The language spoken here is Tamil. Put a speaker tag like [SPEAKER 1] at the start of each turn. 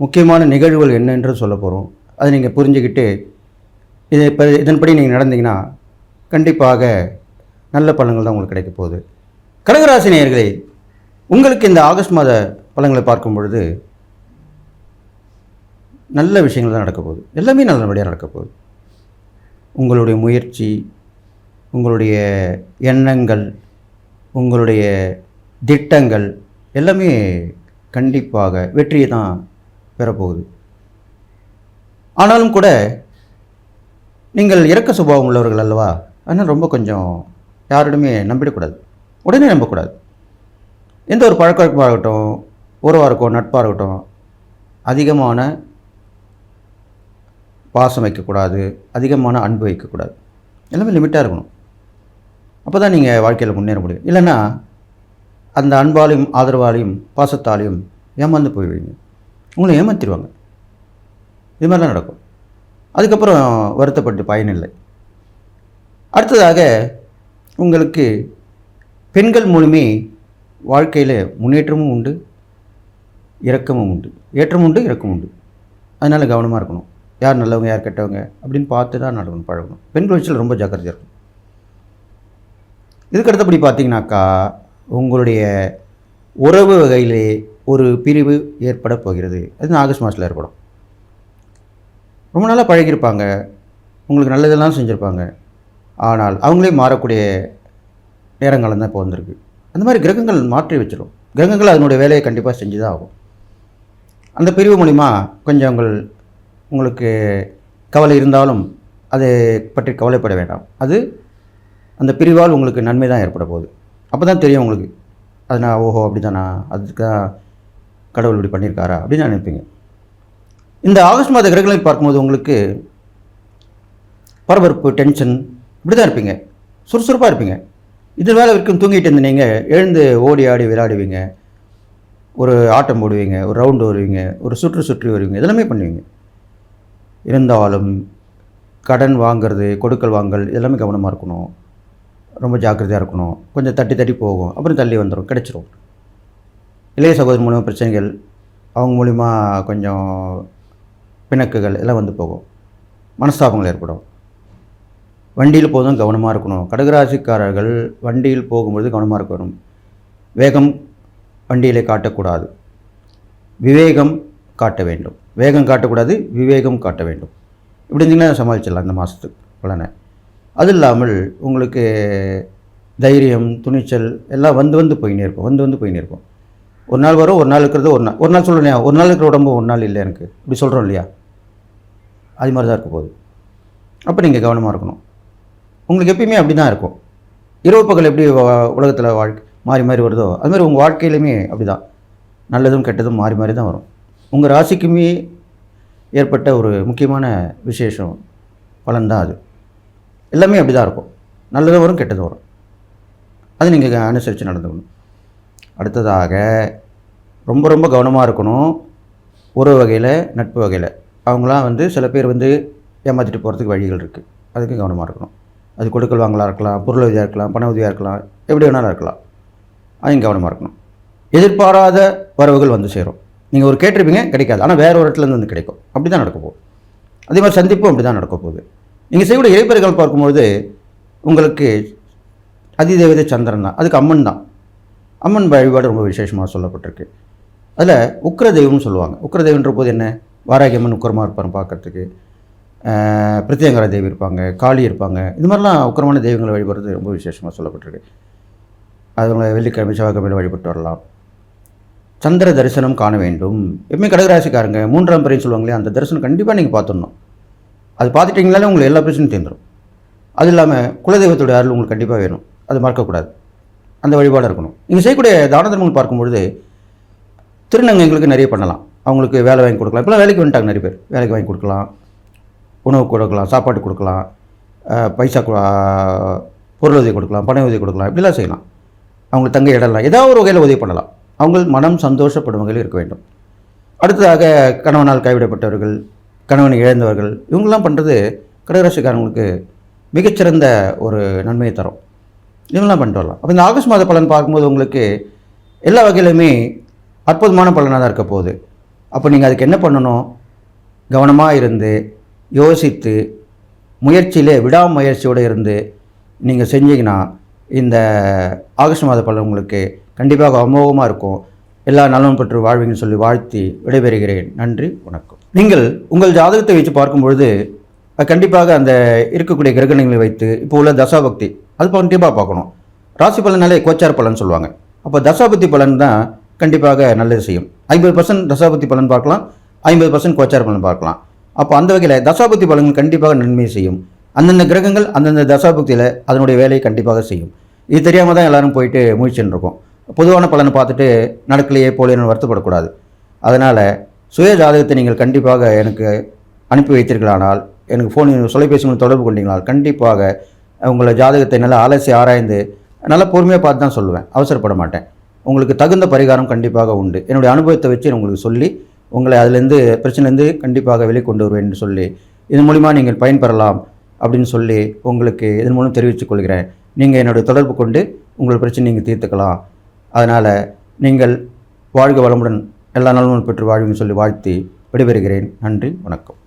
[SPEAKER 1] முக்கியமான நிகழ்வுகள் என்னென்று சொல்ல போகிறோம் அதை நீங்கள் புரிஞ்சுக்கிட்டு இதை இப்போ இதன்படி நீங்கள் நடந்தீங்கன்னா கண்டிப்பாக நல்ல பலன்கள் தான் உங்களுக்கு கிடைக்க போகுது. கடகராசி நேயர்களே உங்களுக்கு இந்த ஆகஸ்ட் மாத பலன்களை பார்க்கும் பொழுது நல்ல விஷயங்கள் தான் நடக்க போகுது. எல்லாமே நல்லபடியாக நடக்க போகுது. உங்களுடைய முயற்சி உங்களுடைய எண்ணங்கள் உங்களுடைய திட்டங்கள் எல்லாமே கண்டிப்பாக வெற்றியை தான் பெறப்போகுது. ஆனாலும் கூட நீங்கள் இறக்க சுபாவம் உள்ளவர்கள் அல்லவா? அதனால் ரொம்ப கொஞ்சம் யாரிடமே நம்பிடக்கூடாது. உடனே நம்பக்கூடாது. எந்த ஒரு பழக்க இருக்கட்டும் உறவாக இருக்கட்டும் நட்பாக இருக்கட்டும் அதிகமான பாசம் வைக்கக்கூடாது அதிகமான அன்பு வைக்கக்கூடாது. எல்லாமே லிமிட்டாக இருக்கணும். அப்போ தான் நீங்கள் வாழ்க்கையில் முன்னேற முடியும். இல்லைன்னா அந்த அன்பாலையும் ஆதரவாலையும் பாசத்தாலையும் ஏமாந்து போயிடுவீங்க உங்களை ஏமாற்றிடுவாங்க இது மாதிரிலாம் நடக்கும். அதுக்கப்புறம் வருத்தப்பட்டு பயனில்லை அடுத்ததாக உங்களுக்கு பெண்கள் மூலமே வாழ்க்கையில் முன்னேற்றமும் உண்டு இறக்கமும் உண்டு. ஏற்றமும் உண்டு இறக்கமும் உண்டு. அதனால் கவனமாக இருக்கணும். யார் நல்லவங்க யார் கெட்டவங்க அப்படின்னு பார்த்து தான் நடக்கணும் பழகணும். பெண்கள் விஷயத்தில் ரொம்ப ஜாக்கிரதையாக இருக்கும் இதுக்கு அடுத்தபடி பார்த்தீங்கன்னாக்கா உங்களுடைய உறவு வகையிலே ஒரு பிரிவு ஏற்பட போகிறது. அது ஆகஸ்ட் மாதத்தில் ஏற்படும். ரொம்ப நாளாக பழகியிருப்பாங்க. உங்களுக்கு நல்லதெல்லாம் செஞ்சுருப்பாங்க. ஆனால் அவங்களே மாறக்கூடிய நேரங்காலம் தான் இப்போ வந்திருக்கு. அந்த மாதிரி கிரகங்கள் மாற்றி வச்சிடும் கிரகங்கள் அதனுடைய வேலையை கண்டிப்பாக செஞ்சு தான் ஆகும். அந்த பிரிவு மூலிமா கொஞ்சம் உங்கள் உங்களுக்கு கவலை இருந்தாலும் அதை பற்றி கவலைப்பட வேண்டாம். அது அந்த பிரிவால் உங்களுக்கு நன்மை தான் ஏற்பட போகுது. அப்போ தான் தெரியும் உங்களுக்கு. அது நான் ஓஹோ அப்படி தானா அதுக்கு தான் கடவுள் இப்படி பண்ணியிருக்காரா? அப்படின்னு நினைப்பீங்க. இந்த ஆகஸ்ட் மாத கிரகங்களை பார்க்கும்போது உங்களுக்கு பரபரப்பு டென்ஷன் இப்படி தான் இருப்பீங்க. சுறுசுறுப்பாக இருப்பீங்க. இது வேலை வரைக்கும் தூங்கிட்டு இருந்த நீங்கள் எழுந்து ஓடி ஆடி விளையாடுவீங்க. ஒரு ஆட்டம் போடுவீங்க ஒரு ரவுண்டு வருவீங்க ஒரு சுற்று சுற்றி வருவீங்க இதெல்லாமே பண்ணுவீங்க. இருந்தாலும் கடன் வாங்குறது கொடுக்கல் வாங்கல் இதெல்லாமே கவனமாக இருக்கணும். ரொம்ப ஜாக்கிரதையாக இருக்கணும். கொஞ்சம் தட்டி தட்டி போகும். அப்புறம் தள்ளி வந்துடும் கிடச்சிரும். இளைய சகோதரி மூலிமா பிரச்சனைகள் அவங்க மூலிமா கொஞ்சம் பிணக்குகள் எல்லாம் வந்து போகும். மனஸ்தாபங்கள் ஏற்படும். வண்டியில் போதும் கவனமாக இருக்கணும். கடகராசிக்காரர்கள் வண்டியில் போகும்போது கவனமாக இருக்கணும். வேகம் வண்டியில் காட்டக்கூடாது. விவேகம் காட்ட வேண்டும். வேகம் காட்டக்கூடாது விவேகம் காட்ட வேண்டும். இப்படி இருந்தீங்கன்னா சமாளிச்சிடலாம் இந்த மாதத்துக்கு பலனை. அது இல்லாமல் உங்களுக்கு தைரியம் துணிச்சல் எல்லாம் வந்து வந்து போயின்னு இருக்கும். வந்து வந்து போயின்னு இருக்கும். ஒரு நாள் வரும் ஒரு நாள் இருக்கிறது ஒரு நாள் ஒரு நாள் சொல்லணும் ஒரு நாள் இருக்கிற உடம்பு ஒரு நாள் இல்லை எனக்கு. இப்படி சொல்கிறோம் இல்லையா? அது மாதிரி தான் இருக்க போகுது. அப்போ நீங்கள் கவனமாக இருக்கணும். உங்களுக்கு எப்பயுமே அப்படி தான் இருக்கும். இரவு பகல் எப்படி உலகத்தில் வாழ்க்கை மாறி மாறி வருதோ அதுமாதிரி உங்கள் வாழ்க்கையிலுமே அப்படி தான் நல்லதும் கெட்டதும் மாறி மாறி தான் வரும். உங்கள் ராசிக்குமே ஏற்பட்ட ஒரு முக்கியமான விசேஷம் பலன் தான் அது. எல்லாமே அப்படி தான் இருக்கும். நல்லதும் வரும் கெட்டதும் வரும். அது நீங்கள் அனுசரித்து நடந்துக்கணும். அடுத்ததாக ரொம்ப ரொம்ப கவனமாக இருக்கணும். ஒரு வகையில் நட்பு வகையில். அவங்களாம் வந்து சில பேர் வந்து ஏமாற்றிட்டு போகிறதுக்கு வழிகள் இருக்குது அதுக்கு கவனமாக இருக்கணும். அது கொடுக்கல் வாங்கலாக இருக்கலாம் பொருள் உதவியாக இருக்கலாம் பண உதவியாக இருக்கலாம் எப்படி வேணாலும் இருக்கலாம். அதையும் கவனமாக இருக்கணும். எதிர்பாராத வரவுகள் வந்து சேரும். நீங்கள் ஒரு கேட்டிருப்பீங்க கிடைக்காது. ஆனால் வேறு ஒரு இடத்துலேருந்து வந்து கிடைக்கும். அப்படி தான் நடக்க போகுது. அதே மாதிரி சந்திப்பும் அப்படி தான் நடக்க போகுது. நீங்கள் செய்யக்கூடிய இறைப்பெருகள் பார்க்கும்பொழுது உங்களுக்கு அதிதேவதை சந்திரன் தான். அதுக்கு அம்மன் தான். அம்மன் வழிபாடு ரொம்ப விசேஷமாக சொல்லப்பட்டிருக்கு. அதில் உக்ர தெய்வம்னு சொல்லுவாங்க. உக்கிர தெய்வன்ற போது என்ன? வாராகி அம்மன் உக்கரமாக இருப்பாங்க பார்க்குறதுக்கு. பிரத்யங்கர தேவி இருப்பாங்க காளி இருப்பாங்க. இது மாதிரிலாம் உக்கரமான தெய்வங்களை வழிபடுறது ரொம்ப விசேஷமாக சொல்லப்பட்டிருக்கு. அதுங்களை வெள்ளிக்கிழமை செவ்வாய்க்கிழமை வழிபட்டு வரலாம். சந்திர தரிசனம் காண வேண்டும். எப்பவுமே கடகராசிக்காரங்க மூன்றாம் பிறையும் சொல்லுவாங்களே அந்த தரிசனம் கண்டிப்பாக நீங்கள் பார்த்துடணும். அது பார்த்துட்டிங்கனாலே உங்களுக்கு எல்லா பிரச்சனையும் தீர்ந்துடும் அது இல்லாமல் குலதெய்வத்துடைய அருள் உங்களுக்கு கண்டிப்பாக வேணும். அது மறக்கக்கூடாது. அந்த வழிபாடு இருக்கணும். இங்கே செய்யக்கூடிய தான தர்மங்கள் பார்க்கும்பொழுது திருநங்கைகளுக்கு நிறைய பண்ணலாம். அவங்களுக்கு வேலை வாங்கி கொடுக்கலாம். இப்போலாம் வேலைக்கு வந்துட்டாங்க நிறைய பேர். வேலைக்கு வாங்கி கொடுக்கலாம். உணவு கொடுக்கலாம் சாப்பாடு கொடுக்கலாம். பைசா கொ- பொருள் உதவி கொடுக்கலாம் பண உதவி கொடுக்கலாம். இப்படிலாம் செய்யலாம். அவங்களுக்கு தங்க இடம்லாம் ஏதாவது ஒரு வகையில் உதவி பண்ணலாம். அவங்க மனம் சந்தோஷப்படும் வகையில் இருக்க வேண்டும். அடுத்ததாக கணவனால் கைவிடப்பட்டவர்கள் கணவனை இழந்தவர்கள் இவங்கெல்லாம் பண்ணுறது கடகராசிக்காரங்களுக்கு மிகச்சிறந்த ஒரு நன்மையை தரும். இவங்கெல்லாம் பண்ணிட்டு வரலாம். அப்போ இந்த ஆகஸ்ட் மாத பலன் பார்க்கும்போது உங்களுக்கு எல்லா வகையிலுமே அற்புதமான பலனாக தான் இருக்க போகுது. அப்போ நீங்கள் அதுக்கு என்ன பண்ணணும்? கவனமாக இருந்து யோசித்து முயற்சியிலே விடாமுயற்சியோடு இருந்து நீங்கள் செஞ்சீங்கன்னா இந்த ஆகஸ்ட் மாத பலன் உங்களுக்கு கண்டிப்பாக அமோகமாக இருக்கும். எல்லா நலனும் பெற்று வாழ்வீங்கன்னு சொல்லி வாழ்த்தி விடைபெறுகிறேன். நன்றி வணக்கம். நீங்கள் உங்கள் ஜாதகத்தை வச்சு பார்க்கும்பொழுது கண்டிப்பாக அந்த இருக்கக்கூடிய கிரகணங்களை வைத்து இப்போ உள்ள தசாபக்தி அது கண்டிப்பாக பார்க்கணும். ராசி பலனாலே கோச்சார் பலன் சொல்லுவாங்க. அப்போ தசாபக்தி பலன் தான் கண்டிப்பாக நல்லது செய்யும். ஐம்பது பர்சன்ட் தசாபதி பலன் பார்க்கலாம். ஐம்பது பர்சன்ட் கோச்சார் பலன் பார்க்கலாம். அப்போ அந்த வகையில் தசாபக்தி பலன்கள் கண்டிப்பாக நன்மை செய்யும். அந்தந்த கிரகங்கள் அந்தந்த தசாபக்தியில் அதனுடைய வேலையை கண்டிப்பாக செய்யும். இது தெரியாமல் தான் எல்லோரும் போயிட்டு முயற்சின்னு இருக்கோம் பொதுவான பலனை பார்த்துட்டு நடக்கலையே போலேன்னு வருத்தப்படக்கூடாது. அதனால் சுய ஜாதகத்தை நீங்கள் கண்டிப்பாக எனக்கு அனுப்பி வைத்தீர்களானால் எனக்கு ஃபோன் தொலைபேசி தொடர்பு கொண்டீங்களால் கண்டிப்பாக உங்களை ஜாதகத்தை நல்லா அலசி ஆராய்ந்து நல்லா பொறுமையாக பார்த்து தான் சொல்லுவேன். அவசரப்பட மாட்டேன். உங்களுக்கு தகுந்த பரிகாரம் கண்டிப்பாக உண்டு. என்னுடைய அனுபவத்தை வச்சு உங்களுக்கு சொல்லி உங்களை அதிலேருந்து பிரச்சனைலேருந்து கண்டிப்பாக வெளிக்கொண்டு வருவேன் என்று சொல்லி இதன் மூலிமா நீங்கள் பயன்பெறலாம் அப்படின்னு சொல்லி உங்களுக்கு இதன் மூலம் தெரிவித்துக் கொள்கிறேன். நீங்கள் என்னுடைய தொடர்பு கொண்டு உங்கள் பிரச்சனை நீங்கள் தீர்த்துக்கலாம். அதனால் நீங்கள் வாழ்க வளமுடன் எல்லா நலமும் பெற்று வாழ்வுன்னு சொல்லி வாழ்த்தி விடைபெறுகிறேன். நன்றி வணக்கம்.